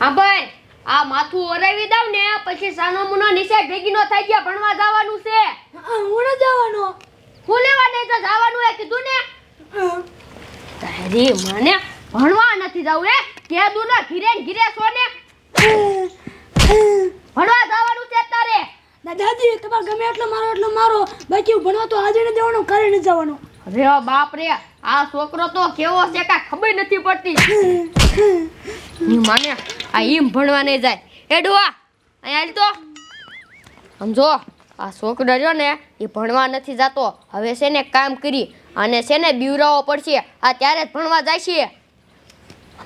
હા ભાઈ આ માથું ઓરાવી દઉં ને પછી સાનો મુનો નીચે ભેગી નો થઈ ગયા ભણવા જવાનું છે. હું ન જવાનો. હું લેવા નહીં તો જવાનું એ કીધું ને. તારી મને ભણવા નથી જવું એ. કે ને ઘીરે ઘીરે સોને ભણવા જવાનું છે તારે. દાદાજી તમારે ગમે એટલો મારો એટલો મારો. બાકી હું ભણવા તો આજે ન જવાનું કાલે જવાનું. અરે બાપ રે આ છોકરો તો કેવો છે કાંઈ ખબર નથી પડતી. માને આ એમ ભણવા નહીં જાય. એ ડોવા અહીંયા તો. સમજો આ છોકરો રહ્યો ને એ ભણવા નથી જતો. હવે છે ને કામ કરી અને છે ને બીવરાવો પડશે. આ ત્યારે જ ભણવા જાય છે.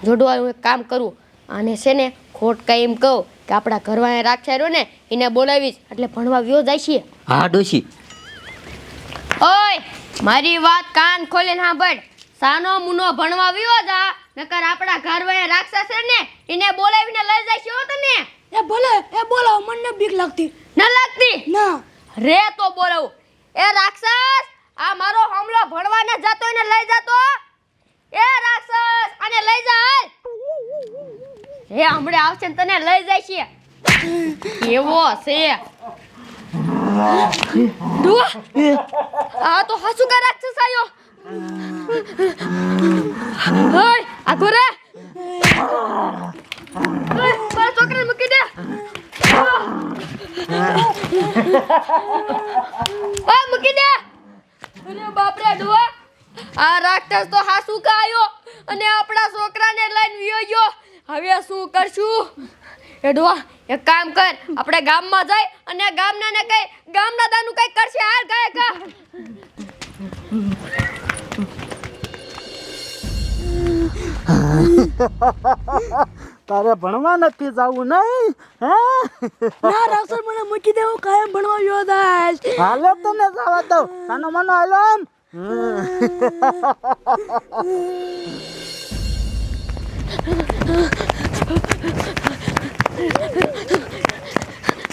જોડવા હું એક કામ કરું. અને છે ને ખોટ કાંઈ એમ કહું કે આપણા ઘરવાળા રાખ્યા રહ્યો ને એને બોલાવીશ. એટલે ભણવા વ્યો જાય છે. હા ડોશી. ઓય મારી વાત કાન ખોલીને સાંભળ. સાનો મુનો ભણવા વ્યો જા. નકર આપણા ઘરવાળા રાક્ષસ ને એને બોલાવીને લઈ જાય છે હો તને એ ભલે એ બોલો મને બીક લાગતી. ન લાગતી? ના. રે તો બોલાવું. એ રાક્ષસ આ મારો હમલો ભણવાને જતો એને લઈ જતો. એ રાક્ષસ આને લઈ જા હાલ એ હમણે આવશે ને તને લઈ જાય છે કેવો છે. ડુઆ આ તો હાસુ કા રાક્ષસ આયો. ઓય આ ગોરે ઓય મારા છોકરાને મૂકી દે ઓય મૂકી દે અરે બાપ રે આ રાક્ષસ તો હાસુ કા આયો અને આપણા છોકરાને લઈને વિયો હવે શું કરશું એ ડુઆ એક કામ કર આપણે ગામમાં જાય અને ગામના ને કઈ ગામના દાનું કઈ કરશે હાલ ગાય કા તારે ભણવા નથી જવું નહીં હે? ના રાસર મને મૂકી દેવું કાયમ ભણવા ગયો દાસ હાલે તને જવા દઉં. સાનો મનો હાલો આમ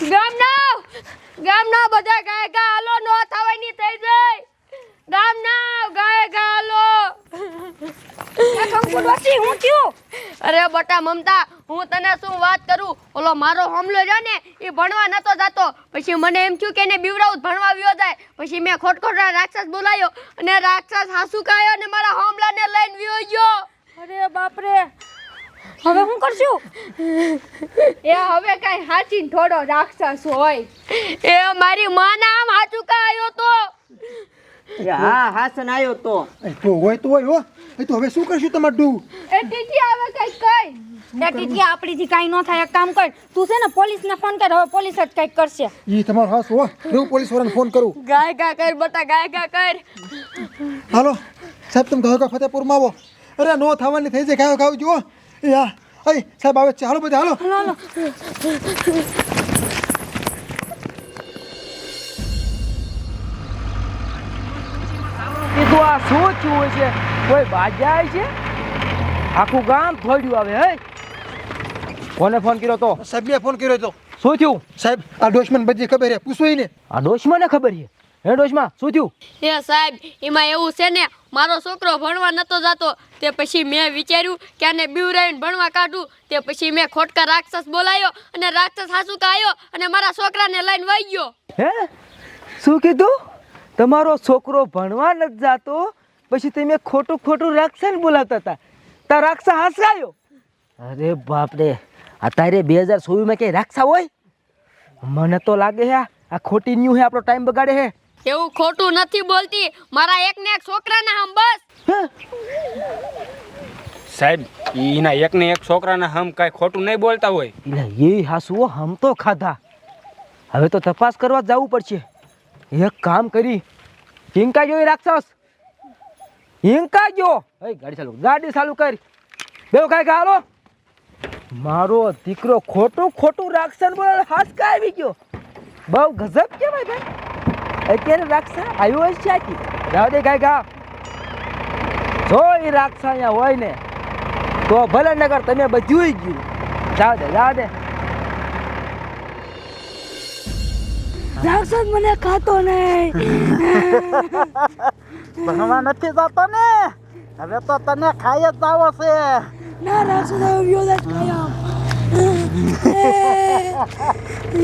ગામના ગામના બધા ગાય ગા હાલો નો થવાની થઈ જાય ગામના ગાય ગા હાલો હું થયું અરે બટા મમતા હું તને શું વાત કરું? ઓલો મારો હમલો રહ્યો ને એ ભણવા નતો જતો. પછી મને એમ થયું કે એને બીવડાવું ભણવા વ્યો જાય. પછી મેં ખોટખોટા રાક્ષસ બોલાયો અને રાક્ષસ હાસુ કાયો અને મારા હમલાને લઈને વ્યો ગયો. અરે બાપરે હવે હું કરશું? એ હવે કઈ હાચી થોડો રાક્ષસ હોય. એ મારી માના આમ હાચુકા આવ્યો તો. હા હાસન આવ્યો તો. તો હોય તો હોય હો. એ તો હવે શું કરશું તમારું ડૂ એ ટીટી આવે કઈ કઈ. એ ટીટી આપણીથી કાંઈ ન થાય કામ કર. તું છે ને પોલીસને ફોન કર હવે પોલીસ જ કંઈક કરશે. ઈ તમારો હાસ હો હું પોલીસ વાળાને ફોન કરું. ગાય ગા કર બટા ગાય ગા કર. હાલો સાહેબ તમે કહો કે ફતેપુરમાં આવો. અરે નો થવાની થઈ જાય ખાવ ખાવ જુઓ યા હા. અય સાહેબ આવે છે. હાલો બધા હાલો. કીધું આ શું થયું છે? કોઈ બાજાય છે? આખું ગામ થોડ્યું આવે હે? કોને ફોન કર્યો તો? સાહેબને ફોન કર્યો તો. શું થયું? સાહેબ આ ડોશમન બધી ખબર છે પૂછવું ને. આ ડોશમાં ખબર છે? હે ડોશમાં શું થયું? એ સાહેબ એમાં એવું છે ને મારો છોકરો ભણવા નતો જતો તે પછી મેં વિચાર્યું કે આને બીવરાઈને ભણવા કાઢું. તે પછી મેં ખોટકા રાક્ષસ બોલાયો અને રાક્ષસ હાસુકા આવ્યો અને મારા છોકરાને લઈને વહી ગયો. હે? શું કીધું? તમારો છોકરો ભણવા નથી જાતો? પછી તમે ખોટું ખોટું રાક્ષસ બોલાવતા હતા. તા રાક્ષસ હાસરાયો અરે બાપ રે અત્યારે બે હજાર ચોવીસમાં ક્યાંય રાક્ષા હોય? મને તો લાગે હે આ ખોટી ન્યૂ હે આપણો ટાઈમ બગાડે હે. એવું ખોટું નથી બોલતી. મારા એક ને એક છોકરાના હમ બસ. સાહેબ એના એક ને એક છોકરાના હમ કાંઈ ખોટું નહીં બોલતા હોય. એટલે એ હાસુઓ હમ તો ખાધા. હવે તો તપાસ કરવા જવું પડશે. એક કામ કરી ચિંકા જોઈ રાક્ષસ. હિંકા ગયો એ ગાડી ચાલુ ગાડી ચાલુ કરી. બેવ કાંઈ ગાલો મારો દીકરો ખોટું ખોટું રાક્ષસ બોલે હાસકા આવી ગયો. બહુ ગજબ કહેવાય ભાઈ. અત્યારે રાક્ષસ આવ્યો હશે આખી. જાવ દે કાંઈ ગા જો એ રાક્ષસ અહીંયા હોય ને તો ભલે નગર તમે બધું ગયું. જાવ દે જાવ દે. રાક્ષસ મને ખાતો નહીં. ભણવા નથી જતો ને? હવે તો તને ખાઈ જ આવો છે. ના રાક્ષસ હવે વ્યો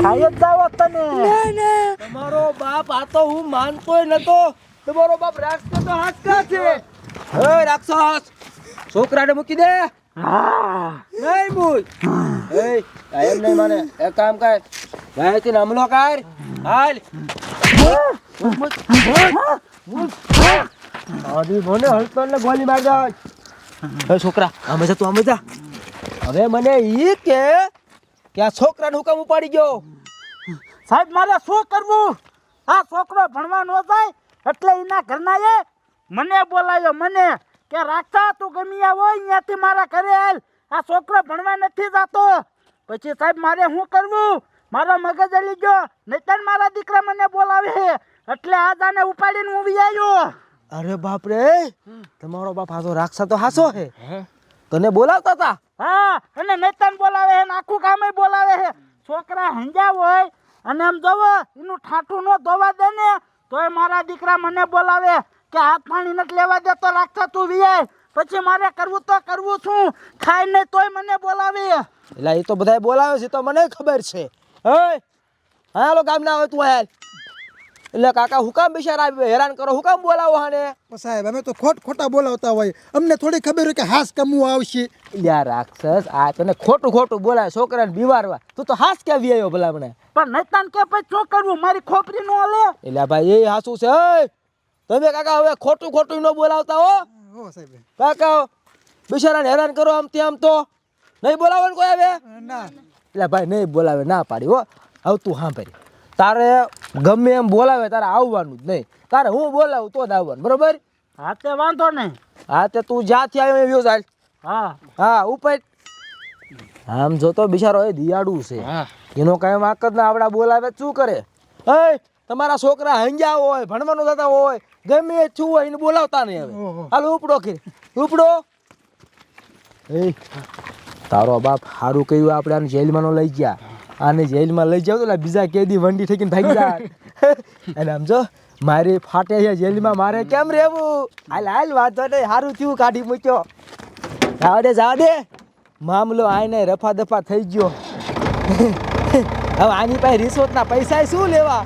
ખાઈ જ જાવ તને. તમારો બાપ આ તો હું માનતોય નતો. તમારો બાપ રાક્ષસ તો હાચકા છે. હે રાક્ષસ. છોકરાને મૂકી દે. હા નહીં મૂક. એ આ એમ નહીં માને. એક કામ કર. ભાઈ હમલો કર. હાલ. મને હલતો ગોલી માર દે એ છોકરા આમે જા તું આમે જા હવે મને ઈ કે કે આ છોકરાને હુકમ ઉપાડી ગયો. સાહેબ મારે શું કરવું? આ છોકરો ભણવા ન જાય એટલે એના ઘરના એ મને બોલાયો મને કે રાખતા તું ગમી આવો અહીંયાથી મારા ઘરે આ છોકરો ભણવા નથી જાતો. પછી સાહેબ મારે શું કરવું? મારો મગજ હલી ગયો. નહીતર મારા દીકરા મને બોલાવે. છે એટલે આ દાને ઉપાડીને હું આવ્યો અરે બાપ રે તમારો બાપ હાસો રાક્ષસ તો હાસો હે. તને બોલાવતા હતા હા અને નૈતન બોલાવે હે આખું કામે બોલાવે હે. છોકરા હંજા હોય અને એમ જોવો એનું ઠાઠું નો ધોવા દે ને તોય મારા દીકરા મને બોલાવે કે હાથ પાણી નથી લેવા દે તો રાખતા તું વિયાય પછી મારે કરવું તો કરવું છું ખાય નહીં તોય મને બોલાવે. એટલે એ તો બધાય બોલાવે છે તો મને ખબર છે. હે? હાલો ગામ ના હોય તું હાલ. એટલે કાકા હુકામ બિચારા હેરાન કરો. હુકામ બોલાવો હાને સાહેબ અમે તો ખોટ ખોટા બોલાવતા હોય. અમને થોડી ખબર હોય કે હાસ કમવું આવશે? યાર રાક્ષસ આ તને ખોટું ખોટું બોલાય. છોકરાને બીવારવા. તું તો હાસ કેવી આવ્યો ભલા મને પણ નૈતન કે પછી શું કરવું? મારી ખોપરી નો લે એટલે ભાઈ એ હાસું છે. તમે કાકા હવે ખોટું ખોટું ન બોલાવતા હો. હો સાહેબ. કાકા બિચારાને હેરાન કરો આમ તેમ તો. નહીં બોલાવવાનું કોઈ આવે ના. એટલે ભાઈ નહીં બોલાવે ના પાડી હો. હવે તું સાંભળી. તારે ગમે એમ બોલાવે તારે આવવાનું જ નહીં. તારે હું બોલાવું તો જ આવવાનું બરોબર? હા તે વાંધો નહીં. હા તે તું જ્યાંથી આવ્યો એવી ચાલ હા. હા ઉપર. આમ જોતો બિચારો એ દિયાડું છે. એનો કાંઈ વાંક જ ના આવડા બોલાવે શું કરે? એ તમારા છોકરા હંગ્યા હોય ભણવાનું થતા હોય ગમે એ છું હોય એને બોલાવતા નહીં હવે. હાલ ઉપડો કે ઉપડો. એ. તારો બાપ સારું કહ્યું આપણે આને જેલમાં લઈ ગયા. આને જેલમાં લઈ જાવ તો બીજા કેદી વંડી ઠેકીને ભાગી જાય. અને આમ જો મારે ફાટે છે જેલમાં મારે કેમ રહેવું? હાલ હાલ વાંધો નહીં સારું થયું કાઢી મૂક્યો. જાવડે જાવડે મામલો આઈને રફા દફા થઈ ગયો. હવે આની પાસે રિશ્વતના પૈસા શું લેવા?